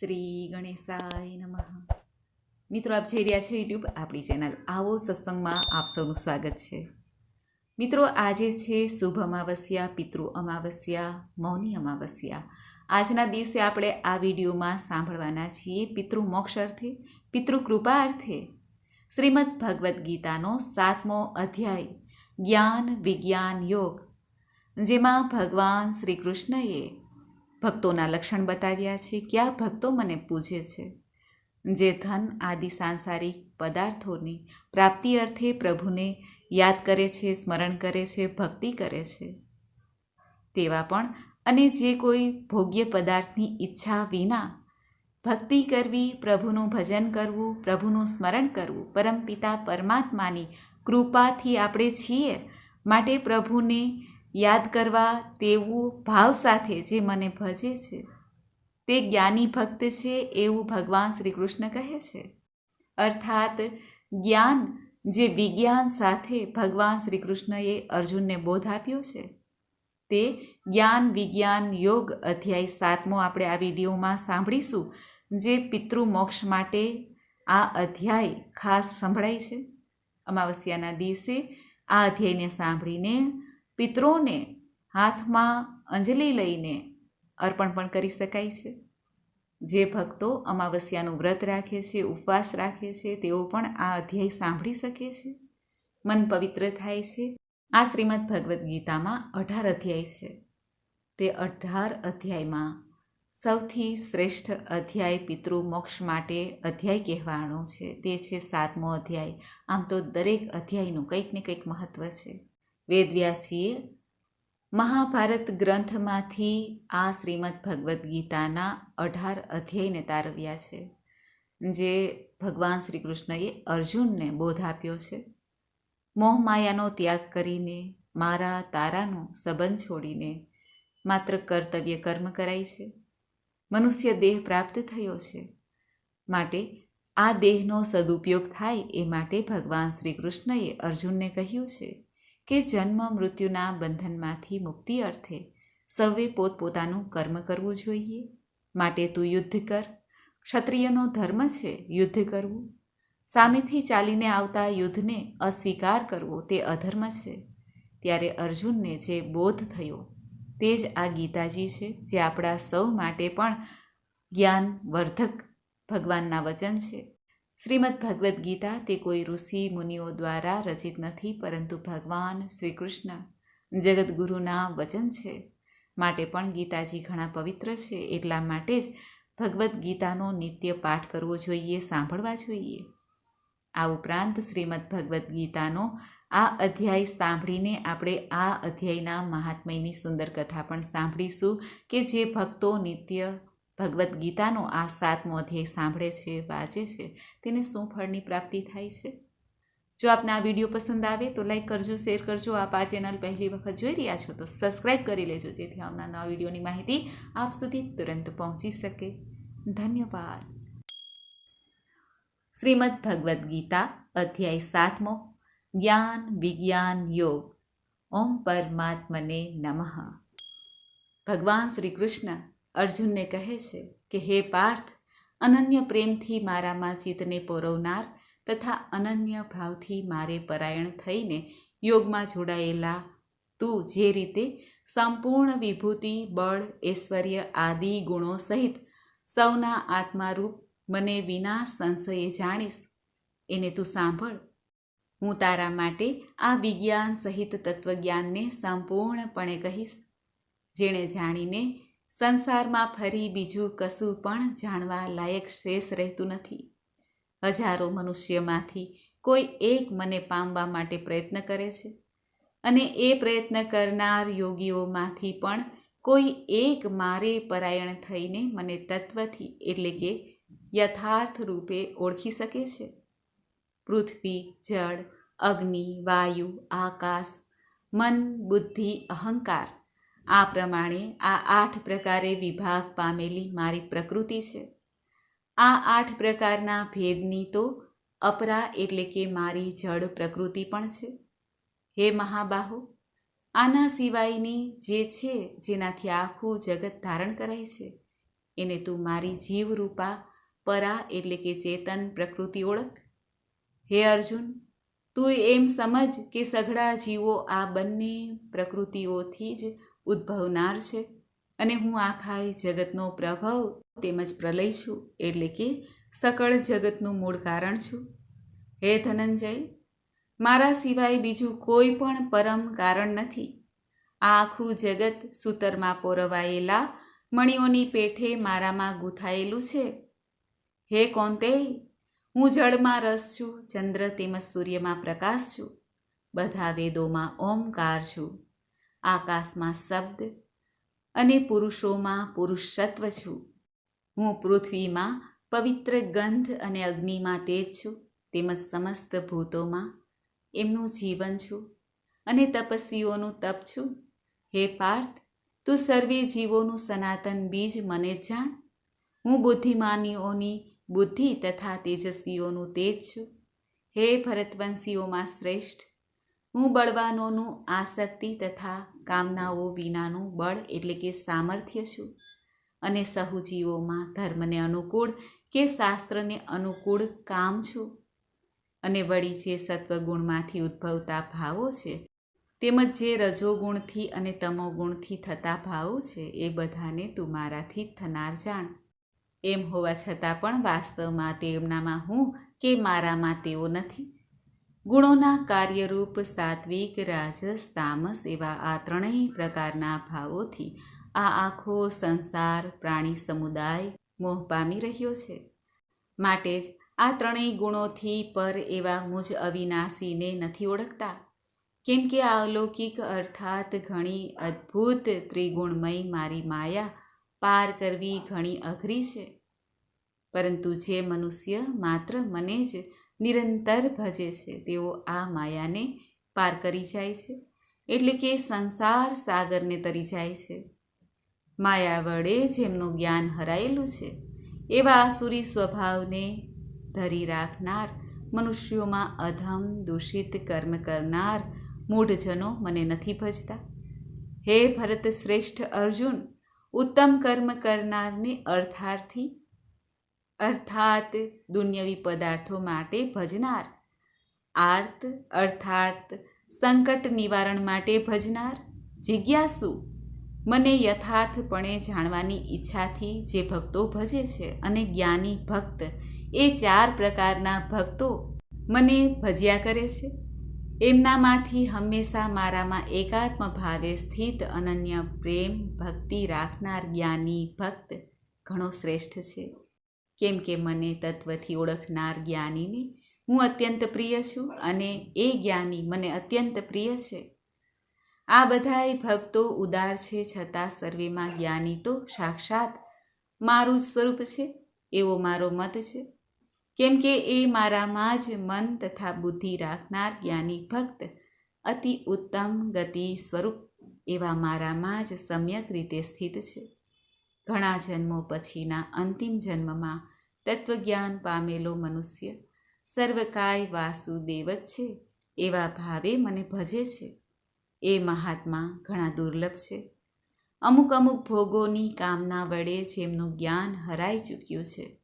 શ્રી ગણેશાય નમઃ. મિત્રો, આપ જોઈ રહ્યા છો યુટ્યુબ આપણી ચેનલ આવો સત્સંગમાં આપ સૌનું સ્વાગત છે. મિત્રો, આજે છે શુભ અમાવસ્યા, પિતૃ અમાવસ્યા, મૌની અમાવસ્યા. આજના દિવસે આપણે આ વિડીયોમાં સાંભળવાના છીએ પિતૃ મોક્ષ અર્થે, પિતૃ કૃપા અર્થે. શ્રીમદ ભગવદ્ ગીતાનો સાતમો અધ્યાય, જ્ઞાન વિજ્ઞાન યોગ, જેમાં ભગવાન શ્રી કૃષ્ણએ ભક્તોના લક્ષણ બતાવ્યા છે, કયા ભક્તો મને પૂજે છે? જે ધન આદિ સાંસારિક પદાર્થોની પ્રાપ્તિ અર્થે પ્રભુને યાદ કરે છે, સ્મરણ કરે છે, ભક્તિ કરે છે. તેવા પણ અને જે કોઈ ભોગ્ય પદાર્થની ઈચ્છા વિના ભક્તિ કરવી, પ્રભુનું ભજન કરવું, પ્રભુનું સ્મરણ કરવું, પરમપિતા પરમાત્માની કૃપાથી આપણે છીએ, માટે પ્રભુને યાદ કરવા તેવું ભાવ સાથે જે મને ભજે છે, તે જ્ઞાની ભક્ત છે એવું ભગવાન શ્રી કૃષ્ણ કહે છે. અર્થાત, જ્ઞાન જે વિજ્ઞાન સાથે ભગવાન શ્રી કૃષ્ણએ અર્જુનને બોધ આપ્યો છે, તે જ્ઞાન વિજ્ઞાન યોગ અધ્યાય સાતમો આપણે આ વિડીયોમાં સાંભળીશું, જે પિતૃ મોક્ષ માટે આ અધ્યાય ખાસ સંભળાય છે. અમાવસ્યાના દિવસે આ અધ્યાયને સાંભળીને પિતૃઓને હાથમાં અંજલિ લઈને અર્પણ પણ કરી શકાય છે. જે ભક્તો અમાવસ્યાનું વ્રત રાખે છે, ઉપવાસ રાખે છે, તેઓ પણ આ અધ્યાય સાંભળી શકે છે. મન પવિત્ર થાય છે. આ શ્રીમદ ભગવદ્ ગીતામાં અઢાર અધ્યાય છે. તે અઢાર અધ્યાયમાં સૌથી શ્રેષ્ઠ અધ્યાય પિતૃ મોક્ષ માટે અધ્યાય કહેવાનો છે. તે છે સાતમો અધ્યાય. આમ તો દરેક અધ્યાયનું કંઈક ને કંઈક મહત્ત્વ છે. વેદવ્યાસીએ મહાભારત ગ્રંથમાંથી આ શ્રીમદ ભગવદ્ ગીતાના અઢાર અધ્યાયને તારવ્યા છે, જે ભગવાન શ્રી કૃષ્ણએ અર્જુનને બોધ આપ્યો છે. મોહમાયાનો ત્યાગ કરીને મારા તારાનો સંબંધ છોડીને માત્ર કર્તવ્ય કર્મ કરાય છે. મનુષ્ય દેહ પ્રાપ્ત થયો છે માટે આ દેહનો સદુપયોગ થાય એ માટે ભગવાન શ્રી કૃષ્ણએ અર્જુનને કહ્યું છે. કે જન્મ મૃત્યુના બંધનમાંથી મુક્તિ અર્થે સૌએ પોતપોતાનું કર્મ કરવું જોઈએ. માટે તું યુદ્ધ કર. ક્ષત્રિયનો ધર્મ છે યુદ્ધ કરવું. સામેથી ચાલીને આવતા યુદ્ધને અસ્વીકાર કરવો તે અધર્મ છે. ત્યારે અર્જુનને જે બોધ થયો તે જ આ ગીતાજી છે, જે આપણા સૌ માટે પણ જ્ઞાનવર્ધક ભગવાનના વચન છે. શ્રીમદ ભગવદ્ ગીતા તે કોઈ ઋષિ મુનિઓ દ્વારા રચિત નથી, પરંતુ ભગવાન શ્રી કૃષ્ણ જગદગુરુના વચન છે. માટે પણ ગીતાજી ઘણા પવિત્ર છે. એટલા માટે જ ભગવદ્ ગીતાનો નિત્ય પાઠ કરવો જોઈએ, સાંભળવા જોઈએ. આ ઉપરાંત શ્રીમદ ભગવદ્ ગીતાનો આ અધ્યાય સાંભળીને આપણે આ અધ્યાયના મહાત્મયની સુંદર કથા પણ સાંભળીશું કે જે ભક્તો નિત્ય ભગવદ્ ગીતાનો આ સાતમો અધ્યાય સાંભળે છે, વાંચે છે, તેને શું ફળની પ્રાપ્તિ થાય છે? જો આપને આ વીડિયો પસંદ આવે તો લાઈક કરજો, શેર કરજો, આપ આ ચેનલ પહેલી વખત જોઈ રહ્યા છો તો સબસ્ક્રાઈબ કરી લેજો, જેથી આવનાર વિડીયોની માહિતી આપ સુધી તુરંત પહોંચી શકે. ધન્યવાદ. શ્રીમદ ભગવદ્ ગીતા, અધ્યાય સાતમો, જ્ઞાન વિજ્ઞાન યોગ, ઓમ પરમાત્મને નમઃ. ભગવાન શ્રી કૃષ્ણ અર્જુનને કહે છે કે, હે પાર્થ, અનન્ય પ્રેમથી મારામાં ચિત્તને પોરવનાર તથા અનન્ય ભાવથી મારે પરાયણ થઈને યોગમાં જોડાયેલા તું જે રીતે સંપૂર્ણ વિભૂતિ, બળ, ઐશ્વર્ય આદિ ગુણો સહિત સૌના આત્મારૂપ મને વિના સંશયે જાણીશ, એને તું સાંભળ. હું તારા માટે આ વિજ્ઞાન સહિત તત્વજ્ઞાનને સંપૂર્ણપણે કહીશ. જેણે જાણીને સંસારમાં ફરી બીજું કશું પણ જાણવા લાયક શેષ રહેતું નથી. હજારો મનુષ્યમાંથી કોઈ એક મને પામવા માટે પ્રયત્ન કરે છે અને એ પ્રયત્ન કરનાર યોગીઓમાંથી પણ કોઈ એક મારે પરાયણ થઈને મને તત્વથી એટલે કે યથાર્થ રૂપે ઓળખી શકે છે. પૃથ્વી, જળ, અગ્નિ, વાયુ, આકાશ, મન, બુદ્ધિ, અહંકાર આ પ્રમાણે આ આઠ પ્રકારે વિભાગ પામેલી મારી પ્રકૃતિ છે. આ આઠ પ્રકારના ભેદની તો અપરા એટલે કે મારી જડ પ્રકૃતિ પણ છે. હે મહાબાહુ, આના સિવાયની જે છે જેનાથી આખું જગત ધારણ કરાય છે, એને તું મારી જીવરૂપા, પરા એટલે કે ચેતન પ્રકૃતિ ઓળખ. હે અર્જુન, તું એમ સમજ કે સઘળા જીવો આ બંને પ્રકૃતિઓથી જ ઉદ્ભવનાર છે. અને હું આખા જગતનો પ્રભાવ તેમજ પ્રલય છું એટલે કે સકળ જગતનું મૂળ કારણ છું. હે ધનંજય, મારા સિવાય બીજું કોઈ પણ પરમ કારણ નથી. આ આખું જગત સૂતરમાં પોરવાયેલા મણીઓની પેઠે મારામાં ગૂંથાયેલું છે. હે કોંતે હું જળમાં રસ છું, ચંદ્ર તેમજ સૂર્યમાં પ્રકાશ છું. બધા વેદોમાં ઓમકાર છું. આકાશમાં શબ્દ અને પુરુષોમાં પુરુષત્વ છું. હું પૃથ્વીમાં પવિત્ર ગંધ અને અગ્નિમાં તેજ છું. તેમજ સમસ્ત ભૂતોમાં એમનું જીવન છું અને તપસ્વીઓનું તપ છું. હે પાર્થ, તું સર્વે જીવોનું સનાતન બીજ મને જાણ. હું બુદ્ધિમાનીઓની બુદ્ધિ તથા તેજસ્વીઓનું તેજ છું. હે ભરતવંશીઓમાં શ્રેષ્ઠ હું બળવાનોનું આસક્તિ તથા કામનાઓ વિનાનું બળ એટલે કે સામર્થ્ય છું અને સહુજીવોમાં ધર્મને અનુકૂળ કે શાસ્ત્રને અનુકૂળ કામ છું. અને વળી જે સત્વગુણમાંથી ઉદ્ભવતા ભાવો છે, તેમજ જે રજોગુણથી અને તમોગુણથી થતા ભાવો છે, એ બધાને તું મારાથી થનાર જાણ. એમ હોવા છતાં પણ વાસ્તવમાં તેમનામાં હું કે મારામાં તેઓ નથી. ગુણોના કાર્યરૂપ સાત્વિક, રાજસ, તામસ એવા આ ત્રણેય પ્રકારના ભાવોથી આ આખો સંસાર, પ્રાણી સમુદાય મોહ પામી રહ્યો છે. માટે જ આ ત્રણેય ગુણોથી પર એવા મુજ અવિનાશીને નથી ઓળખતા. કેમ કે આ અલૌકિક અર્થાત ઘણી અદ્ભુત ત્રિગુણમય મારી માયા પાર કરવી ઘણી અઘરી છે. પરંતુ જે મનુષ્ય માત્ર મને જ નિરંતર ભજે છે. તેઓ આ માયાને પાર કરી જાય છે. એટલે કે સંસાર સાગરને તરી જાય છે. માયા વડે જેમનું જ્ઞાન હરાયેલું છે, એવા આસુરી સ્વભાવને ધરી રાખનાર, મનુષ્યોમાં અધમ દૂષિત કર્મ કરનાર મૂઢજનો મને નથી ભજતા. હે ભરત શ્રેષ્ઠ અર્જુન, ઉત્તમ કર્મ કરનારને અર્થાર્થી અર્થાત દુન્યવી પદાર્થો માટે ભજનાર. આર્ત અર્થાત સંકટ નિવારણ માટે ભજનાર. જિજ્ઞાસુ, મને યથાર્થપણે જાણવાની ઈચ્છાથી જે ભક્તો ભજે છે અને જ્ઞાની ભક્ત, એ ચાર પ્રકારના ભક્તો મને ભજ્યા કરે છે. એમનામાંથી હંમેશા મારામાં એકાત્મ ભાવે સ્થિત અનન્ય પ્રેમ ભક્તિ રાખનાર જ્ઞાની ભક્ત ઘણો શ્રેષ્ઠ છે. કેમ કે મને તત્વથી ઓળખનાર જ્ઞાનીને હું અત્યંત પ્રિય છું અને એ જ્ઞાની મને અત્યંત પ્રિય છે. આ બધાય ભક્તો ઉદાર છે છતાં સર્વેમાં જ્ઞાની તો સાક્ષાત મારું જ સ્વરૂપ છે, એવો મારો મત છે. કેમ કે એ મારામાં જ મન તથા બુદ્ધિ રાખનાર જ્ઞાની ભક્ત અતિ ઉત્તમ ગતિ સ્વરૂપ એવા મારામાં જ સમ્યક રીતે સ્થિત છે. ઘણા જન્મો પછીના અંતિમ જન્મમાં તત્વજ્ઞાન પામેલો મનુષ્ય સર્વકાય વાસુદેવ જ છે એવા ભાવે મને ભજે છે. એ મહાત્મા ઘણા દુર્લભ છે. અમુક અમુક ભોગોની કામના વડે જેમનું જ્ઞાન હરાઈ ચૂક્યું છે.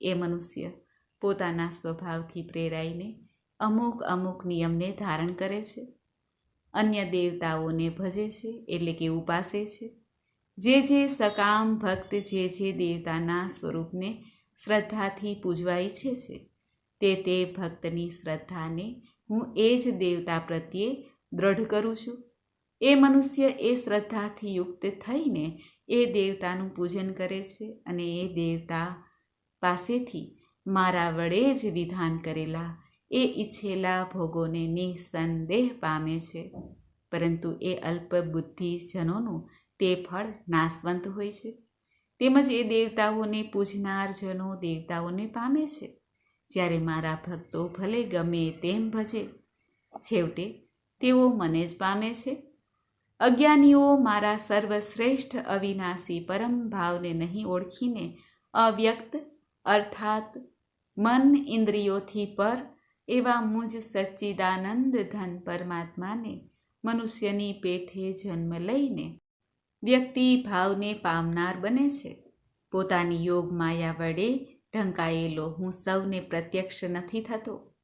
એ મનુષ્ય પોતાના સ્વભાવથી પ્રેરાઈને અમુક અમુક નિયમને ધારણ કરે છે. અન્ય દેવતાઓને ભજે છે એટલે કે ઉપાસે છે. જે જે સકામ ભક્ત જે જે દેવતાના સ્વરૂપને શ્રદ્ધાથી પૂજવા ઈચ્છે છે, તે તે ભક્તની શ્રદ્ધાને હું એ જ દેવતા પ્રત્યે દ્રઢ કરું છું. એ મનુષ્ય એ શ્રદ્ધાથી યુક્ત થઈને એ દેવતાનું પૂજન કરે છે અને એ દેવતા પાસેથી મારા વડે જ વિધાન કરેલા એ ઈચ્છેલા ભોગોને નિસંદેહ પામે છે. પરંતુ એ અલ્પ બુદ્ધિજનોનું તે ફળ નાશવંત હોય છે. તેમજ એ દેવતાઓને પૂજનાર જનો દેવતાઓને પામે છે. જ્યારે મારા ભક્તો ભલે ગમે તેમ ભજે, છેવટે તેઓ મને જ પામે છે. અજ્ઞાનીઓ મારા સર્વશ્રેષ્ઠ અવિનાશી પરમ ભાવને નહીં ઓળખીને અવ્યક્ત, અર્થાત મન ઇન્દ્રિયોથી પર એવા મુજ સચ્ચિદાનંદ ધન પરમાત્માને મનુષ્યની પેઠે જન્મ લઈને વ્યક્તિ ભાવને પામનાર બને છે. પોતાની યોગ માયા વડે ઢંકાયેલો હું સૌને પ્રત્યક્ષ નથી થતો.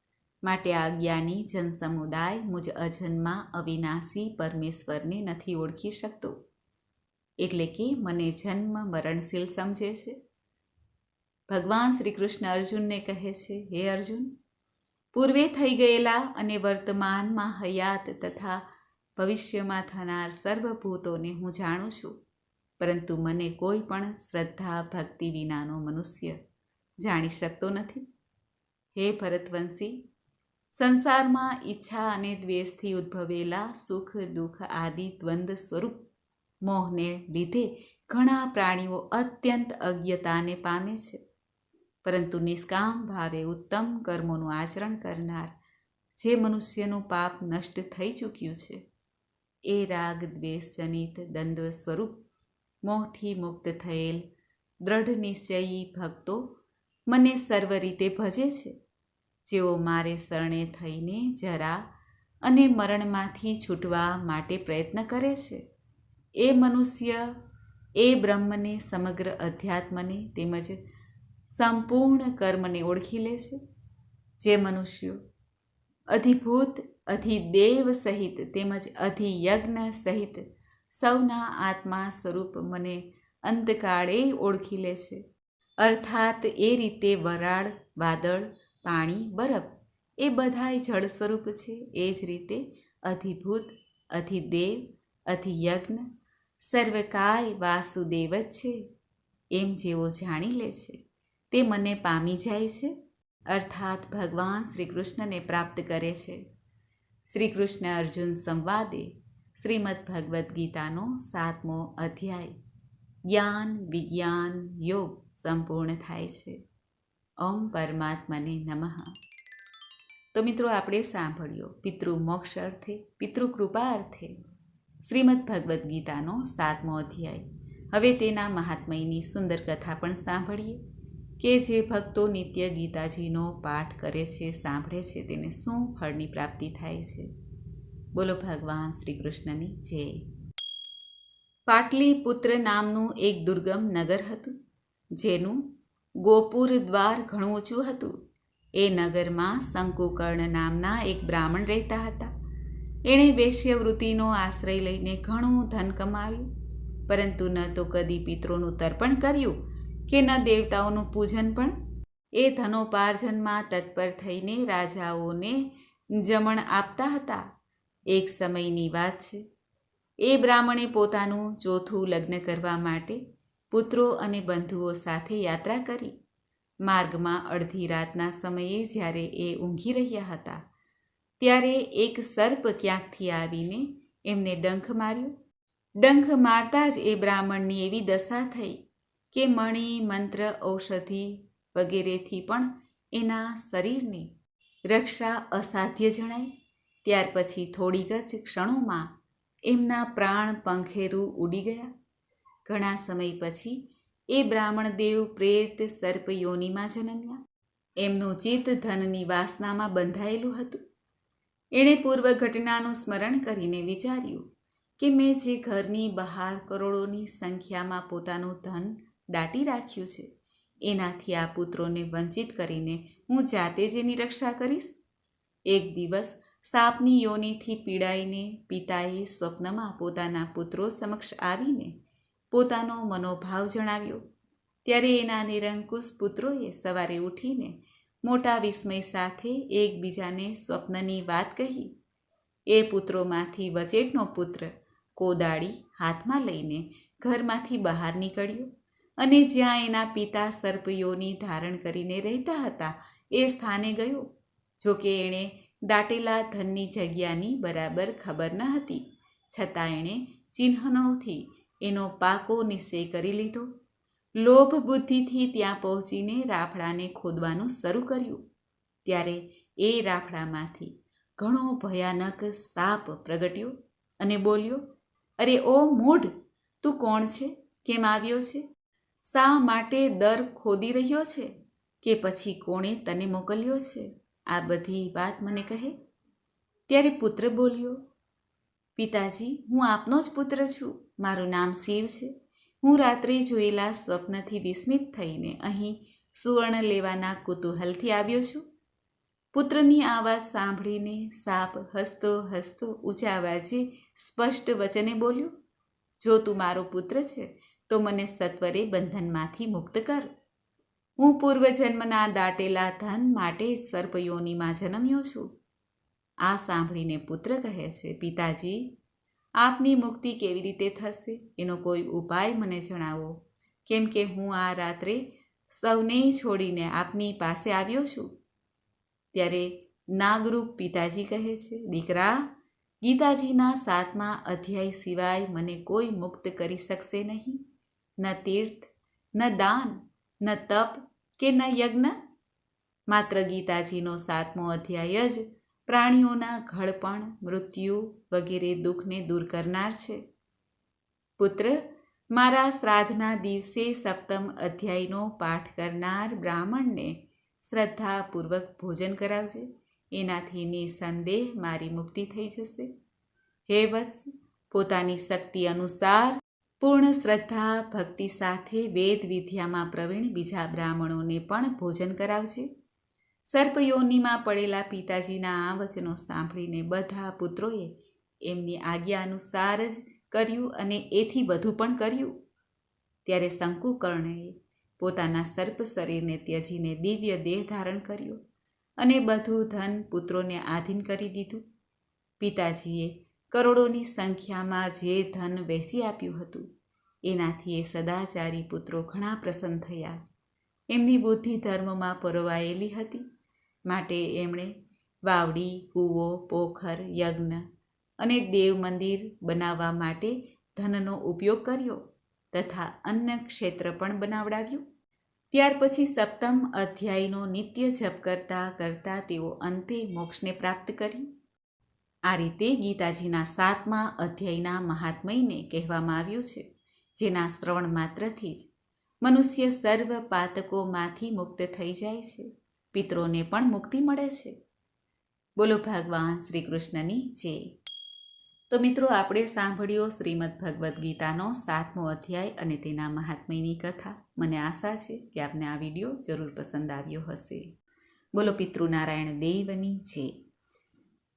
માટે આ જ્ઞાની જનસમુદાય મુજ અજન્મા અવિનાશી પરમેશ્વરને નથી ઓળખી શકતો. એટલે કે મને જન્મ મરણશીલ સમજે છે. ભગવાન શ્રી કૃષ્ણ અર્જુનને કહે છે, હે અર્જુન, પૂર્વે થઈ ગયેલા અને વર્તમાનમાં હયાત તથા ભવિષ્યમાં થનાર સર્વભૂતોને હું જાણું છું. પરંતુ મને કોઈ પણ શ્રદ્ધા, ભક્તિ વિનાનો મનુષ્ય જાણી શકતો નથી. હે ભરતવંશી, સંસારમાં ઈચ્છા અને દ્વેષથી ઉદ્ભવેલા સુખ, દુઃખ આદિ દ્વંદ સ્વરૂપ મોહને લીધે ઘણા પ્રાણીઓ અત્યંત અજ્ઞતાને પામે છે. પરંતુ નિષ્કામ ભાવે ઉત્તમ કર્મોનું આચરણ કરનાર જે મનુષ્યનું પાપ નષ્ટ થઈ ચૂક્યું છે એ રાગ દ્વેષજનિત દ્વંદ્વ સ્વરૂપ મોહથી મુક્ત થયેલ દ્રઢ નિશ્ચયી ભક્તો મને સર્વ રીતે ભજે છે. જેઓ મારે શરણે થઈને જરા અને મરણમાંથી છૂટવા માટે પ્રયત્ન કરે છે. એ મનુષ્ય, એ બ્રહ્મને સમગ્ર અધ્યાત્મને તેમજ સંપૂર્ણ કર્મને ઓળખી લે છે. જે મનુષ્યો અધિભૂત અધિદેવ સહિત તેમજ અધિયજ્ઞ સહિત સૌના આત્મા સ્વરૂપ મને અંતકાળે ઓળખી લે છે. અર્થાત એ રીતે વરાળ, વાદળ, પાણી, બરફ એ બધાય જળ સ્વરૂપ છે. એ જ રીતે અધિભૂત, અધિદેવ, અધિયજ્ઞ સર્વકાય વાસુદેવ જ છે. એમ જેઓ જાણી લે છે, તે મને પામી જાય છે. અર્થાત ભગવાન શ્રી કૃષ્ણને પ્રાપ્ત કરે છે. શ્રી કૃષ્ણ અર્જુન સંવાદે શ્રીમદ્ ભગવદ્ ગીતાનો સાતમો અધ્યાય. જ્ઞાન, વિજ્ઞાન, યોગ સંપૂર્ણ થાય છે. ઓમ પરમાત્માને નમઃ. તો મિત્રો, આપણે સાંભળ્યો પિતૃ મોક્ષ અર્થે, પિતૃ કૃપા અર્થે શ્રીમદ્ ભગવદ્ ગીતાનો સાતમો અધ્યાય. હવે તેના મહાત્મયની સુંદર કથા પણ સાંભળીએ. કે જે ભક્તો નિત્ય ગીતાજીનો પાઠ કરે છે, સાંભળે છે, તેને શું ફળની પ્રાપ્તિ થાય છે? બોલો ભગવાન શ્રી કૃષ્ણની જય. પાટલીપુત્ર નામનું એક દુર્ગમ નગર હતું, જેનું ગોપુર દ્વાર ઘણું ઊંચું હતું. એ નગરમાં શંકુકર્ણ નામના એક બ્રાહ્મણ રહેતા હતા. એણે વેશ્યવૃત્તિનો આશ્રય લઈને ઘણું ધન કમાવ્યું, પરંતુ ન તો કદી પિત્રોનું તર્પણ કર્યું કે ન દેવતાઓનું પૂજન પણ? એ ધનોપાર્જનમાં તત્પર થઈને રાજાઓને જમણ આપતા હતા. એક સમયની વાત છે. એ બ્રાહ્મણે પોતાનું ચોથું લગ્ન કરવા માટે પુત્રો અને બંધુઓ સાથે યાત્રા કરી. માર્ગમાં અડધી રાતના સમયે જ્યારે એ ઊંઘી રહ્યા હતા, ત્યારે એક સર્પ ક્યાંકથી આવીને એમને ડંખ માર્યો. ડંખ મારતા જ એ બ્રાહ્મણની એવી દશા થઈ કે મણિ, મંત્ર, ઔષધિ વગેરેથી પણ એના શરીરની રક્ષા અસાધ્ય જણાય. ત્યાર પછી થોડીક જ ક્ષણોમાં એમના પ્રાણ પંખેરું ઉડી ગયા. ઘણા સમય પછી એ બ્રાહ્મણ દેવ પ્રેત સર્પયોનીમાં જન્મ્યા. એમનું ચિત્ત ધનની વાસનામાં બંધાયેલું હતું. એણે પૂર્વ ઘટનાનું સ્મરણ કરીને વિચાર્યું કે મેં જે ઘરની બહાર કરોડોની સંખ્યામાં પોતાનું ધન દાટી રાખ્યું છે. એનાથી આ પુત્રોને વંચિત કરીને હું જાતે જ એની રક્ષા કરીશ? એક દિવસ સાપની યોનિથી પીડાઈને પિતાએ સ્વપ્નમાં પોતાના પુત્રો સમક્ષ આવીને પોતાનો મનોભાવ જણાવ્યો. ત્યારે એના નિરંકુશ પુત્રોએ સવારે ઉઠીને મોટા વિસ્મય સાથે એકબીજાને સ્વપ્નની વાત કહી. એ પુત્રોમાંથી વચેટનો પુત્ર કોદાળી હાથમાં લઈને ઘરમાંથી બહાર નીકળ્યો. અને જ્યાં એના પિતા સર્પયોની ધારણ કરીને રહેતા હતા, એ સ્થાને ગયો. જોકે એણે દાટેલા ધનની જગ્યાની બરાબર ખબર ન હતી. છતાં એણે ચિહ્નોથી એનો પાકો નિશ્ચય કરી લીધો. લોભ બુદ્ધિથી ત્યાં પહોંચીને રાફડાને ખોદવાનું શરૂ કર્યું. ત્યારે એ રાફડામાંથી ઘણો ભયાનક સાપ પ્રગટ્યો અને બોલ્યો, અરે ઓ મૂઢ, તું કોણ છે? કેમ આવ્યો છે? શા માટે દર ખોદી રહ્યો છે કે પછી કોણે તને મોકલ્યો છે? આ બધી વાત મને કહે. ત્યારે પુત્ર બોલ્યો, પિતાજી, હું આપનો જ પુત્ર છું. મારું નામ શિવ છે. હું રાત્રે જોયેલા સ્વપ્નથી વિસ્મિત થઈને અહીં સુવર્ણ લેવાના કુતૂહલથી આવ્યો છું. પુત્રની આ વાત સાંભળીને સાપ હસતો હસતો ઊંચા અવાજે સ્પષ્ટ વચને બોલ્યો, જો તું મારો પુત્ર છે તો મને સત્વરે બંધનમાંથી મુક્ત કર. હું પૂર્વજન્મના દાટેલા ધન માટે સર્પયોનીમાં જન્મ્યો છું. આ સાંભળીને પુત્ર કહે છે, પિતાજી, આપની મુક્તિ કેવી રીતે થશે? એનો કોઈ ઉપાય મને જણાવો. કેમ કે હું આ રાત્રે સૌને છોડીને આપની પાસે આવ્યો છું. ત્યારે નાગરૂપ પિતાજી કહે છે, દીકરા, ગીતાજીના સાતમા અધ્યાય સિવાય મને કોઈ મુક્ત કરી શકશે નહીં. ન તીર્થ ન દાન ન તપ કે ન યજ્ઞ? માત્ર ગીતાજીનો સાતમો અધ્યાય જ પ્રાણીઓના ઘડપણ, મૃત્યુ વગેરે દુઃખને દૂર કરનાર છે. પુત્ર, મારા શ્રાદ્ધના દિવસે સપ્તમ અધ્યાયનો પાઠ કરનાર બ્રાહ્મણને શ્રદ્ધાપૂર્વક ભોજન કરાવજે, એનાથી નિસંદેહ મારી મુક્તિ થઈ જશે. હે વત્સ, પોતાની શક્તિ અનુસાર પૂર્ણ શ્રદ્ધા, ભક્તિ સાથે વેદ વિદ્યામાં પ્રવીણ બીજા બ્રાહ્મણોને પણ ભોજન કરાવજે. સર્પયોનીમાં પડેલા પિતાજીના આ વચનો સાંભળીને બધા પુત્રોએ એમની આજ્ઞા અનુસાર જ કર્યું અને એથી વધુ પણ કર્યું. ત્યારે શંકુકર્ણએ પોતાના સર્પ શરીરને ત્યજીને દિવ્ય દેહ ધારણ કર્યો અને બધું ધન પુત્રોને આધીન કરી દીધું. પિતાજીએ કરોડોની સંખ્યામાં જે ધન વહેંચી આપ્યું હતું, એનાથી એ સદાચારી પુત્રો ઘણા પ્રસન્ન થયા. એમની બુદ્ધિ ધર્મમાં પરોવાયેલી હતી. માટે એમણે વાવડી, કૂવો, પોખર, યજ્ઞ અને દેવ મંદિર બનાવવા માટે ધનનો ઉપયોગ કર્યો તથા અન્ય ક્ષેત્ર પણ બનાવડાવ્યું. ત્યાર પછી સપ્તમ અધ્યાયનો નિત્ય જપ કરતા કરતા તેઓ અંતે મોક્ષને પ્રાપ્ત કરી આ રીતે ગીતાજીના સાતમા અધ્યાયના મહાત્મયને કહેવામાં આવ્યું છે, જેના શ્રવણ માત્રથી જ મનુષ્ય સર્વ પાતકોમાંથી મુક્ત થઈ જાય છે, પિતરોને પણ મુક્તિ મળે છે. બોલો ભગવાન શ્રી કૃષ્ણની જય. તો મિત્રો, આપણે સાંભળ્યો શ્રીમદ ભગવદ્ ગીતાનો સાતમો અધ્યાય અને તેના મહાત્મ્યની કથા. મને આશા છે કે આપને આ વીડિયો જરૂર પસંદ આવ્યો હશે. બોલો પિતૃનારાયણ દેવની જય.